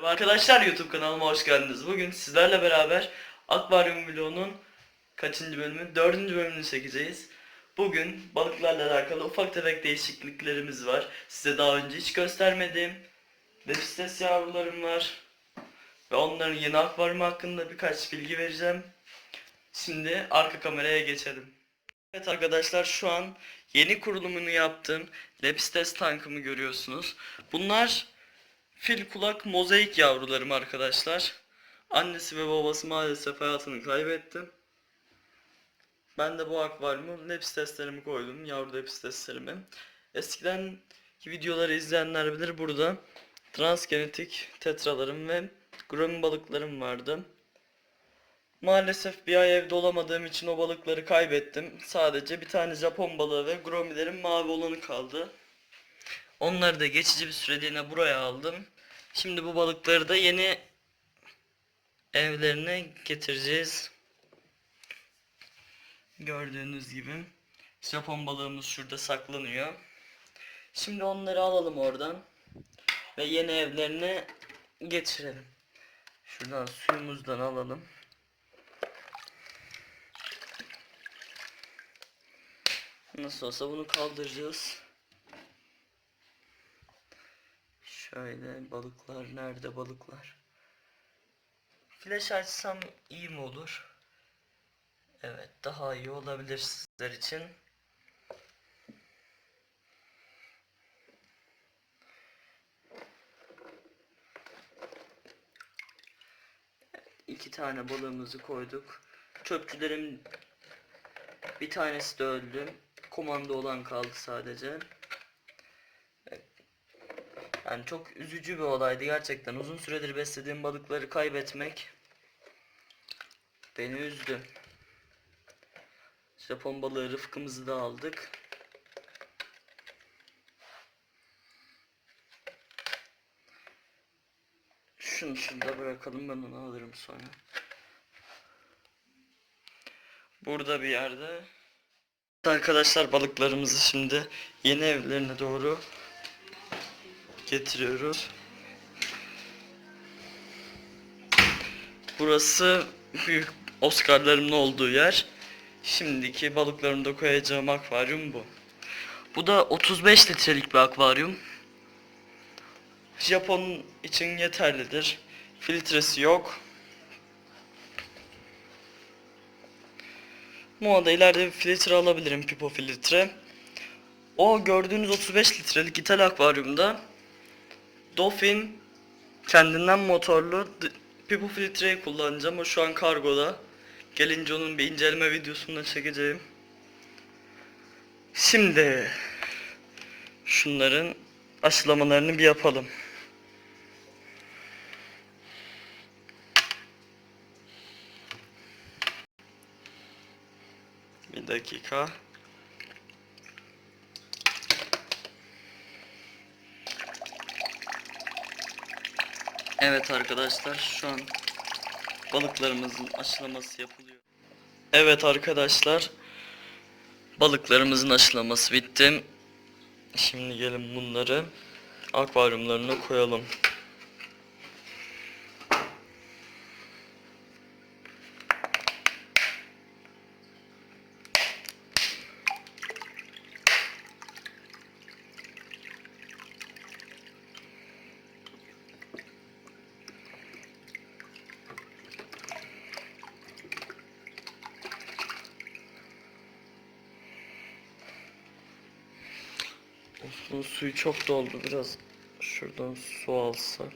Merhaba Arkadaşlar YouTube kanalıma hoş geldiniz. Bugün sizlerle beraber Akvaryum Vlogu'nun kaçıncı bölümü? Dördüncü bölümünü çekeceğiz. Bugün balıklarla alakalı ufak tefek değişikliklerimiz var. Size daha önce hiç göstermediğim Lepistes yavrularım var. Ve onların yeni akvaryumu hakkında birkaç bilgi vereceğim. Şimdi arka kameraya geçelim. Evet arkadaşlar şu an yeni kurulumunu yaptığım Lepistes tankımı görüyorsunuz. Bunlar Fil kulak mozaik yavrularım arkadaşlar. Annesi ve babası maalesef hayatını kaybetti. Ben de bu akvaryumu lepisteslerimi koydum. Yavru lepisteslerimi. Eskiden videoları izleyenler bilir burada transgenetik tetralarım ve gromi balıklarım vardı. Maalesef bir ay evde olamadığım için o balıkları kaybettim. Sadece bir tane Japon balığı ve gromilerin mavi olanı kaldı. Onları da geçici bir süreliğine buraya aldım. Şimdi bu balıkları da yeni evlerine getireceğiz. Gördüğünüz gibi Japon balığımız şurada saklanıyor. Şimdi onları alalım oradan ve yeni evlerine getirelim. Şuradan suyumuzdan alalım. Nasıl olsa bunu kaldıracağız. Şöyle balıklar nerede balıklar? Flash açsam iyi mi olur? Evet daha iyi olabilir sizler için. İki tane balığımızı koyduk. Çöpçülerin bir tanesi de öldü. Komando olan kaldı sadece. Yani çok üzücü bir olaydı gerçekten. Uzun süredir beslediğim balıkları kaybetmek beni üzdü. Japon balığı rıfkımızı da aldık. Şunu şurada bırakalım ben onu alırım sonra. Burada bir yerde Arkadaşlar balıklarımızı şimdi yeni evlerine doğru getiriyoruz. Burası büyük Oscar'larımın olduğu yer. Şimdiki balıklarımı da koyacağım akvaryum bu. Bu da 35 litrelik bir akvaryum. Japon için yeterlidir. Filtresi yok. Moda ileride bir filtre alabilirim pipo filtre. O gördüğünüz 35 litrelik ithal akvaryumda Dolphin kendinden motorlu pipo filtreyi kullanacağım. O şu an kargoda. Gelince onun bir inceleme videosunu da çekeceğim. Şimdi şunların aşılamalarını bir yapalım. Bir dakika. Evet arkadaşlar şu an balıklarımızın aşılaması yapılıyor. Evet arkadaşlar balıklarımızın aşılaması bitti. Şimdi gelin bunları akvaryumlarına koyalım. Bunun suyu çok doldu biraz şuradan su alsak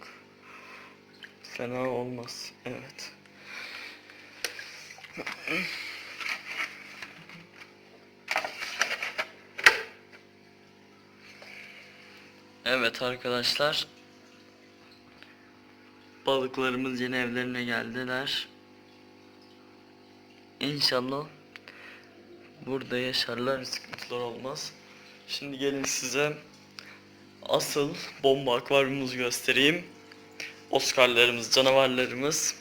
fena olmaz. Evet. Evet arkadaşlar. Balıklarımız yeni evlerine geldiler. İnşallah burada yaşarlar sıkıntılar olmaz. Şimdi gelin size asıl bomba akvaryumumuzu göstereyim. Oscar'larımız, canavarlarımız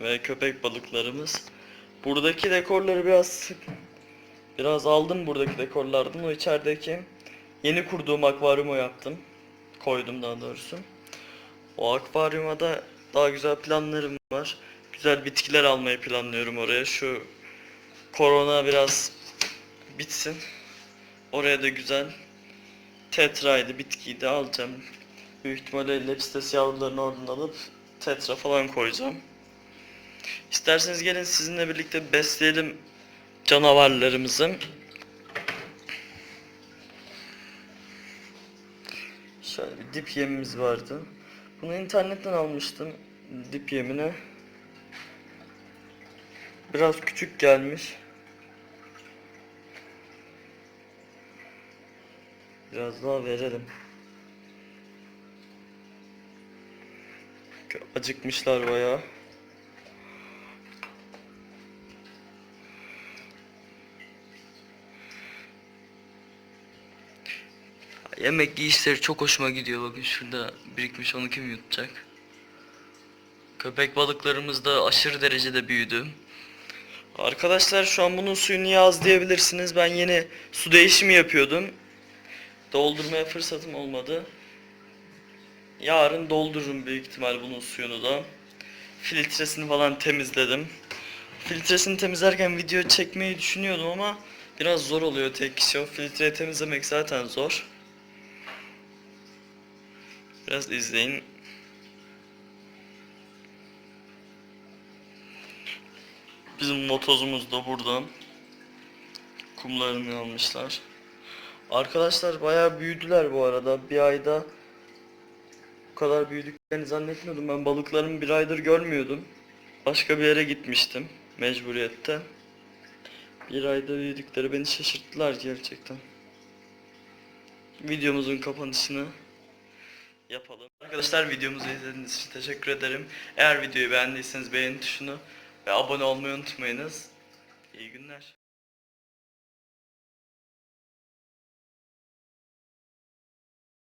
ve köpek balıklarımız. Buradaki dekorları biraz biraz aldım buradaki dekorlardan. O içerideki yeni kurduğum akvaryumu yaptım. Koydum daha doğrusu. O akvaryuma da daha güzel planlarım var. Güzel bitkiler almayı planlıyorum oraya. Şu korona biraz bitsin. Oraya da güzel tetraydı bitkiyi de alacağım. Büyük ihtimalle lepstes yavrularını oradan alıp tetra falan koyacağım. İsterseniz gelin sizinle birlikte besleyelim canavarlarımızı. Şöyle bir dip yemimiz vardı. Bunu internetten almıştım. Dip yemini. Biraz küçük gelmiş. Biraz daha verelim. Acıkmışlar bayağı. Yemek yiyişleri çok hoşuma gidiyor. Bakın şurada birikmiş onu kim yutacak? Köpek balıklarımız da aşırı derecede büyüdü. Arkadaşlar şu an bunun suyu niye az diyebilirsiniz. Ben yeni su değişimi yapıyordum. Doldurmaya fırsatım olmadı. Yarın doldururum büyük ihtimal bunun suyunu da. Filtresini falan temizledim. Filtresini temizlerken video çekmeyi düşünüyordum ama biraz zor oluyor tek kişi. O filtreyi temizlemek zaten zor. Biraz izleyin. Bizim motozumuz da buradan. Kumlarını almışlar. Arkadaşlar bayağı büyüdüler bu arada. Bir ayda bu kadar büyüdüklerini zannetmiyordum. Ben balıklarımı bir aydır görmüyordum. Başka bir yere gitmiştim. Mecburiyette. Bir ayda büyüdükleri beni şaşırttılar gerçekten. Videomuzun kapanışını yapalım. Arkadaşlar videomuzu izlediğiniz için teşekkür ederim. Eğer videoyu beğendiyseniz beğeni tuşunu ve abone olmayı unutmayınız. İyi günler.